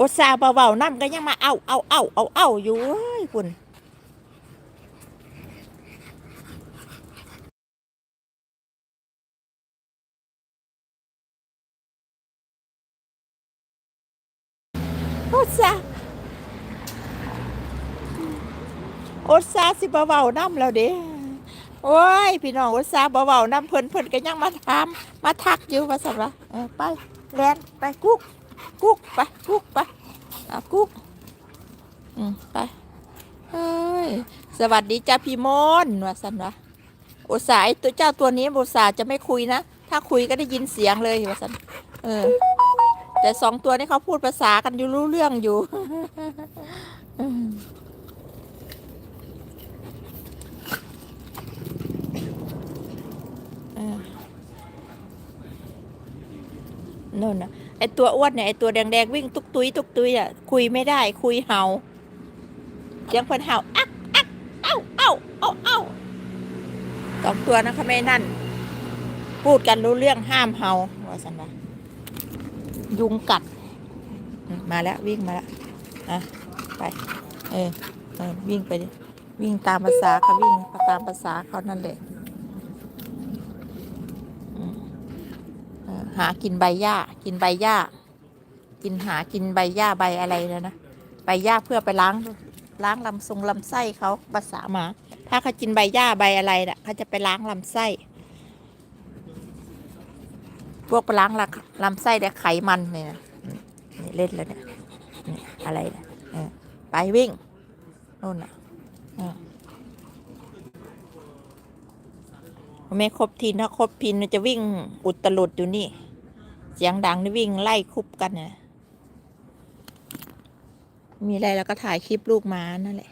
อดซาเบาๆน้ำก็ยังมาเอาเอาเอาเอาเอาอยู่เว้ยคุณอดซาอดซาสิเบาๆน้ำแล้วเด้โอ้ย พี่น้องอดซาเบาๆน้ำเพิ่นเพิ่นก็ยังมาถามมาทักอยู่ว่าสันวะเออไปแลนไปกุ๊ก กุ๊กไปกุ๊กไปเอากุ๊กอืมไปเฮ้ยสวัสดีจ้าพี่มนว่าสันวะอุตส่าห์ไอ้ตัวเจ้าตัวนี้อุตส่าจะไม่คุยนะ ถ้าคุยก็ได้ยินเสียงเลยว่าสันเออ แต่สองตัวนี้เขาพูดภาษากันอยู่รู้เรื่องอยู่เออนู่นนะ ไอตัวอ้วนเนี่ยไอตัวแดงๆวิ่งตุกตุยตุกตุยอะคุยไม่ได้คุยเห่าเสียงคนเห่าอักอักเอ้าเอ้าเอ้าเอ้าสองตัวนะคะแม่นั่น พูดกันรู้เรื่องห้ามเห่าว่าสันวะยุงกัด มาแล้ววิ่งมาแล้วอะไป เออเออวิ่งไปวิ่งตามภาษาเขาวิ่งตามภาษาเขานั่นแหละ เอ่อหากินใบหญ้า กินใบหญ้า กินหากินใบหญ้าใบอะไรนะนะใบหญ้าเพื่อไปล้างล้างลำทรงลำไส้เขาภาษาหมา ถ้าเขากินใบหญ้าใบอะไรน่ะเขาจะไปล้างลำไส้ พวกไปล้างลำไส้แต่ไขมันเนี่ยนะนี่เล่นแล้วเนี่ยอะไรเนี่ยไปวิ่งนู่นน่ะเออไม่ครบทีนถ้าครบพินมันจะวิ่งอุตลุดอยู่นี่ สียงดังนี่วิ่งไล่คุบกันเนี่ยมีอะไรแล้วก็ถ่ายคลิปลูกม้านั่นแหละ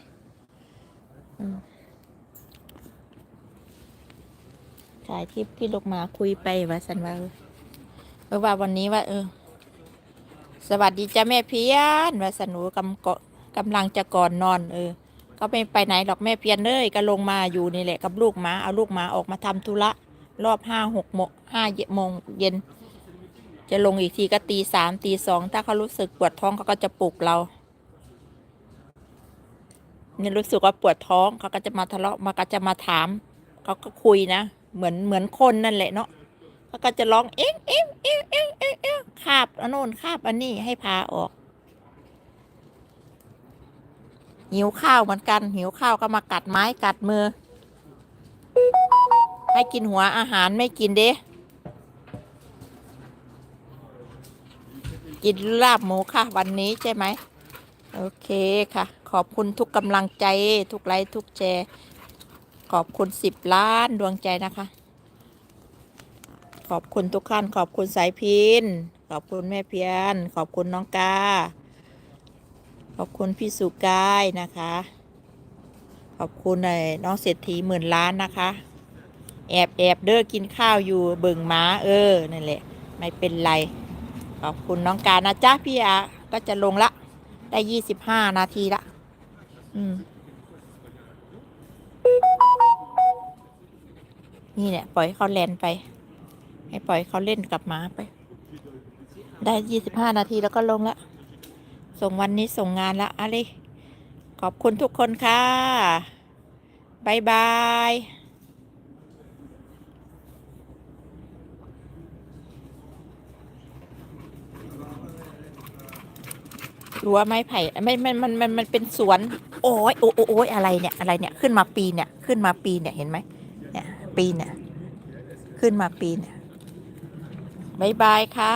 ถ่ายคลิปที่ลูกหมาคุยไปว่าสันว่าเออว่าวันนี้ว่า เออ สวัสดีจ้าแม่เพียนว่าสนหนูกำกกำลังจะก่อนนอน เออ ก็ไม่ไปไหนหรอกแม่เพียนเลยก็ลงมาอยู่นี่แหละกับลูกหมาเอาลูกหมาออกมาทำธุระรอบห้าหกโมงห้าโมงเย็น จะลงอีกทีก็ตีสามตีสองถ้าเขารู้สึกปวดท้องเขาก็จะปลุกเราเนี่ยรู้สึกว่าปวดท้องเขาก็จะมาทะเลาะมาก็จะมาถามเขาก็คุยนะเหมือนเหมือนคนนั่นแหละเนาะเขาก็จะร้องเอ๊ะเอ๊ะเอ๊ะเอ๊ะเอ๊ะเอ๊ะคาบอันโน้นคาบอันนี้ให้พาออกหิวข้าวเหมือนกัน หิวข้าวก็มากัดไม้กัดมือ ให้กินหัวอาหารไม่กินเด้ กินลาบหมูค่ะ วันนี้ใช่ไหมโอเคค่ะ ขอบคุณทุกกำลังใจ ทุกไลค์ทุกแชร์ขอบคุณสิบล้านดวงใจนะคะ ขอบคุณทุกท่านขอบคุณสายพินขอบคุณแม่เพียน ขอบคุณน้องกา ขอบคุณพี่สุกายนะคะ ขอบคุณไอ้น้องเศรษฐีหมื่นล้านนะคะ แอบแอบเด้อกินข้าวอยู่เบิ่งม้าเออนั่นแหละ ไม่เป็นไร ขอบคุณน้องการนะจ๊ะพี่อาก็จะลงละ ได้ยี่สิบห้านาทีละ อืม นี่แหละ ปล่อยเขาแลนไป ให้ปล่อยเขาเล่นกับหมาไป ได้ยี่สิบห้านาทีแล้วก็ลงละ ส่งวันนี้ส่งงานละอะไรขอบคุณทุกคนค่ะบายบาย รั้วไม้ไผ่ไม่ไม่มันมันมันเป็นสวน โอ้ยโอ้โอ้โอ้ยอะไรเนี่ยอะไรเนี่ยขึ้นมาปีเนี่ยขึ้นมาปีเนี่ยเห็นไหมเนี่ยปีเนี่ยขึ้นมาปีเนี่ยบายบายค่ะ